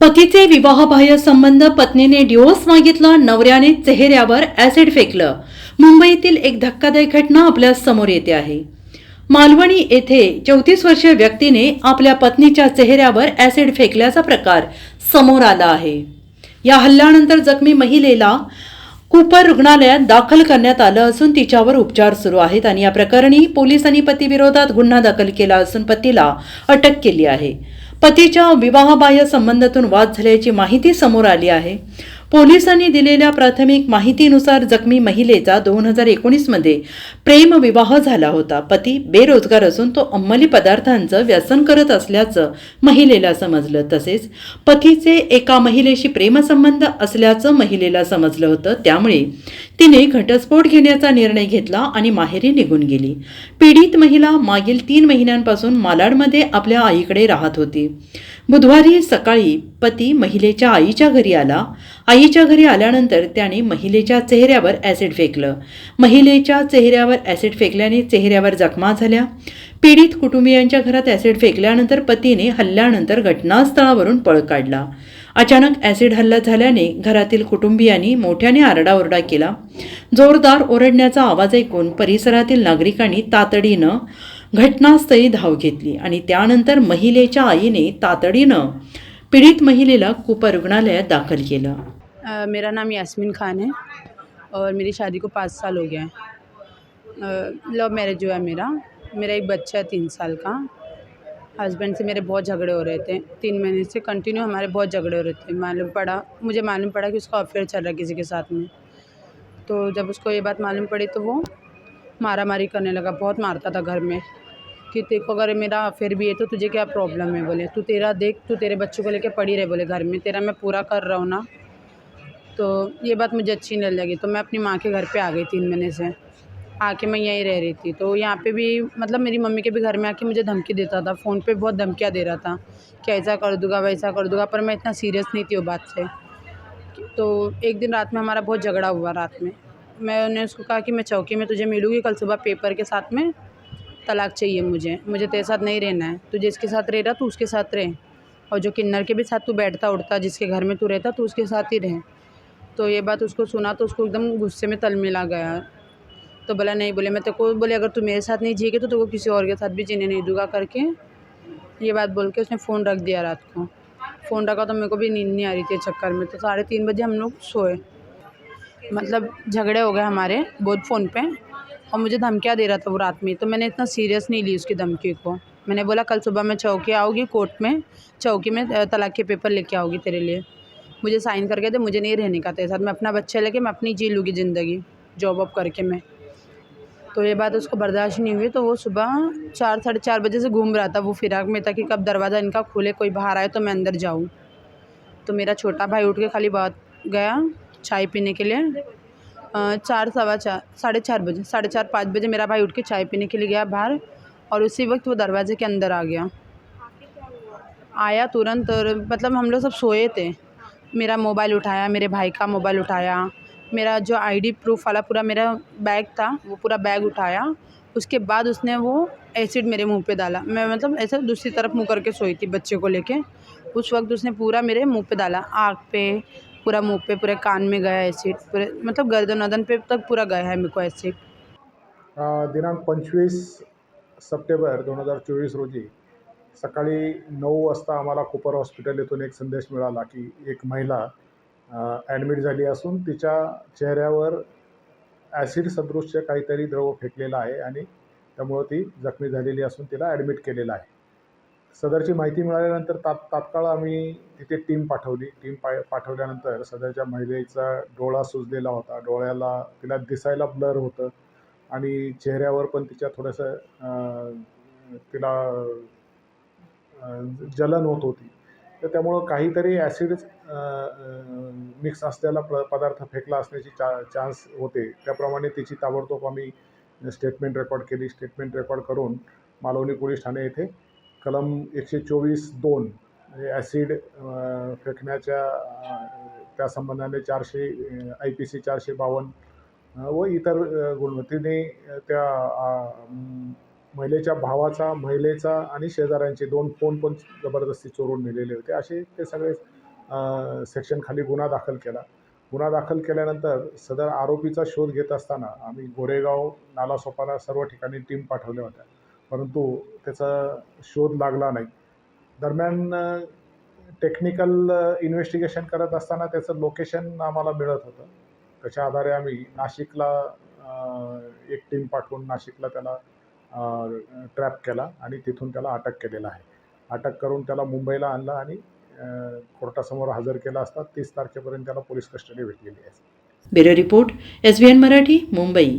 पतीचे विवाहबाह्य संबंध पत्नीने डिवोर्स मागितला नवऱ्याने चेहऱ्यावर ऍसिड फेकलं. मुंबईतील एक धक्कादायक घटना आपल्यासमोर येते आहे. मालवणी येथे चौतीस वर्षीय व्यक्तीने आपल्या पत्नीच्या चेहऱ्यावर ऍसिड फेकल्याचा प्रकार समोर आला आहे. या हल्ल्यानंतर जखमी महिलेला कुपर रुग्णालयात दाखल करण्यात आलं असून तिच्यावर उपचार सुरू आहेत आणि या प्रकरणी पोलिसांनी पतीविरोधात गुन्हा दाखल केला असून पतीला अटक केली आहे. पतीच्या विवाहबाह्य संबंधातून वाद झाल्याची माहिती समोर आली आहे. पोलिसांनी दिलेल्या प्राथमिक माहितीनुसार जखमी महिलेचा दोन हजार एकोणीसमध्ये प्रेमविवाह झाला होता. पती बेरोजगार असून तो अंमली पदार्थांचं व्यसन करत असल्याचं महिलेला समजलं. तसेच पतीचे एका महिलेशी प्रेमसंबंध असल्याचं महिलेला समजलं होतं. त्यामुळे तिने घटस्फोट घेण्याचा निर्णय घेतला आणि माहेरी निघून गेली. पीडित महिला मागील तीन महिन्यांपासून मालाडमध्ये आपल्या आईकडे राहत होती. बुधवारी सकाळी पती महिलेच्या आईच्या घरी आला. आईच्या घरी आल्यानंतर त्याने महिलेच्या चेहऱ्यावर ॲसिड फेकलं. महिलेच्या चेहऱ्यावर ॲसिड फेकल्याने चेहऱ्यावर जखमा झाल्या. पीडित कुटुंबियांच्या घरात ॲसिड फेकल्यानंतर पतीने हल्ल्यानंतर घटनास्थळावरून पळ काढला. अचानक ॲसिड हल्ला झाल्याने घरातील कुटुंबियांनी मोठ्याने आरडाओरडा केला. जोरदार ओरडण्याचा आवाज ऐकून परिसरातील नागरिकांनी तातडीनं घटनास्थळी धाव घेतली आणि त्यानंतर महिलेच्या आईने तातडीनं पीडित महिलेला कुपर रुग्णालयात दाखल केलं. मेरा नाम यास्मीन खान है और मेरी शादी को पाँच साल हो गया है। लव मैरिज हुआ है मेरा। मेरा एक बच्चा है तीन साल का। हस्बैंड से मेरे बहुत झगड़े हो रहे थे। तीन महीने से कंटिन्यू हमारे बहुत झगड़े हो रहे थे। मालूम पड़ा मुझे मालूम पड़ा कि उसका अफेयर चल रहा है किसी के साथ में। तो जब उसको ये बात मालूम पड़ी तो वो मारा मारी करने लगा, बहुत मारता था घर में कि को अगर मेरा अफेयर भी है तो तुझे क्या प्रॉब्लम है? बोले, तू तेरा देख, तू तेरे बच्चों को लेके पड़ी रहे बोले घर में, तेरा मैं पूरा कर रहा हूँ ना। तो ये बात मुझे अच्छी नहीं लगी तो मैं अपनी माँ के घर पे आ गई तीन महीने से। आके मैं यहीं रह रही थी तो यहाँ पे भी मतलब मेरी मम्मी के भी घर में आके मुझे धमकी देता था, फ़ोन पे बहुत धमकियाँ दे रहा था कि ऐसा कर दूँगा, वैसा कर दूँगा, पर मैं इतना सीरियस नहीं थी वो बात से। तो एक दिन रात में हमारा बहुत झगड़ा हुआ रात में। मैंने उसको कहा कि मैं चौकी में तुझे मिलूँगी, कल सुबह पेपर के साथ में तलाक चाहिए मुझे। मुझे तेरे साथ नहीं रहना है। तू जिसके साथ रह रहा, तू उसके साथ रह। और जो किन्नर के भी साथ तू बैठता, उठता, जिसके घर में तू रहता तो उसके साथ ही रह। तो ये बात उसको सुना तो उसको एकदम गुस्से में तल मिला गया। तो बोला, नहीं बोले, मैं तेरे को बोले, अगर तू मेरे साथ नहीं जिएगी तो तेरे किसी और के साथ भी जीने नहीं दूँगा। करके ये बात बोल के उसने फ़ोन रख दिया रात को। फ़ोन रखा तो मेरे को भी नींद नहीं आ रही थी चक्कर में। तो साढ़े तीन बजे हम लोग सोए। मतलब झगड़े हो गए हमारे बहुत फ़ोन पे और मुझे धमकियाँ दे रहा था वो रात में। तो मैंने इतना सीरियस नहीं ली उसकी धमकी को। मैंने बोला, कल सुबह मैं चौकी आऊँगी कोर्ट में, चौकी में तलाक के पेपर लेके आऊँगी तेरे लिए। मुझे साइन करके दे, मुझे नहीं रहने का तेरे साथ। मैं अपना बच्चा लेके, मैं अपनी जी लूँगी ज़िंदगी जॉब वॉब करके मैं। तो ये बात उसको बर्दाश्त नहीं हुई तो वो सुबह चार, साढ़े चार बजे से घूम रहा था वो फिराक में था कि कब दरवाज़ा इनका खुले, कोई बाहर आए तो मैं अंदर जाऊँ। तो मेरा छोटा भाई उठ के खाली बात गया चाय पीने के लिए। चार सवा चार, साढ़े चार बजे, साढ़े चार पाँच बजे मेरा भाई उठ के चाय पीने के लिए गया बाहर और उसी वक्त वो दरवाजे के अंदर आ गया। आया तुरंत और मतलब हम लोग सब सोए थे। मेरा मोबाइल उठाया, मेरे भाई का मोबाइल उठाया, मेरा जो आईडी प्रूफ वाला पूरा मेरा बैग था, वो पूरा बैग उठाया। उसके बाद उसने वो एसिड मेरे मुँह पे डाला। मैं मतलब ऐसे दूसरी तरफ़ मुँह करके सोई थी बच्चे को लेके। उस वक्त उसने पूरा मेरे मुँह पे डाला, आँख पे पूरा मुंह पे पूरे कान में गया एसिड पूरे मतलब गर्दन वर्दन पे तक पूरा गया है मेरे को एसिड दिनांक पंचवीस सप्टेंबर दोन हजार चोवीस रोजी सकाळी नऊ वाजता आम्हाला कुपर हॉस्पिटल येथून एक संदेश मिळाला की एक महिला ॲडमिट झाली असून तिच्या चेहऱ्यावर ॲसिड सदृश्य काहीतरी द्रव फेकलेला आहे आणि त्यामुळं ती जखमी झालेली असून तिला ॲडमिट केलेलं आहे. सदरची माहिती मिळाल्यानंतर तात तात्काळ आम्ही तिथे टीम पाठवली. टीम पा पाठवल्यानंतर सदरच्या महिलेचा डोळा सुजलेला होता. डोळ्याला तिला दिसायला ब्लर होतं आणि चेहऱ्यावर पण तिच्या थोडंसं तिला जलन होत होती. तर त्यामुळं काहीतरी ॲसिड मिक्स असलेला प पदार्थ फेकला असण्याची चा चान्स होते. त्याप्रमाणे तिची ताबडतोब आम्ही स्टेटमेंट रेकॉर्ड केली. स्टेटमेंट रेकॉर्ड करून मालवणी पोलीस ठाणे येथे कलम एकशे चोवीस दोन ॲसिड फेकण्याच्या त्या संबंधाने चारशे आय पी सी चारशे बावन्न व इतर गुणवत्तीने गुणवत्तेने त्या महिलेच्या भावाचा महिलेचा आणि शेजाऱ्यांचे दोन फोन पण जबरदस्ती चोरून नेलेले होते. असे ते सगळे सेक्शनखाली गुन्हा दाखल केला. गुन्हा दाखल केल्यानंतर सदर आरोपीचा शोध घेत असताना आम्ही गोरेगाव नालासोपारा सर्व ठिकाणी टीम पाठवल्या होत्या. परंतु त्याचा शोध लागला नाही. दरम्यान टेक्निकल इन्व्हेस्टिगेशन करत असताना त्याचं लोकेशन आम्हाला मिळत होतं. त्याच्या आधारे आम्ही नाशिकला एक टीम पाठवून नाशिकला त्याला ट्रॅप केला आणि तिथून त्याला अटक केलेला आहे. अटक करून त्याला मुंबईला आणलं आणि कोर्टासमोर हजर केला असता तीस तारखेपर्यंत त्याला पोलीस कस्टडी भेटलेली आहे. Bureau report S Marathi Mumbai.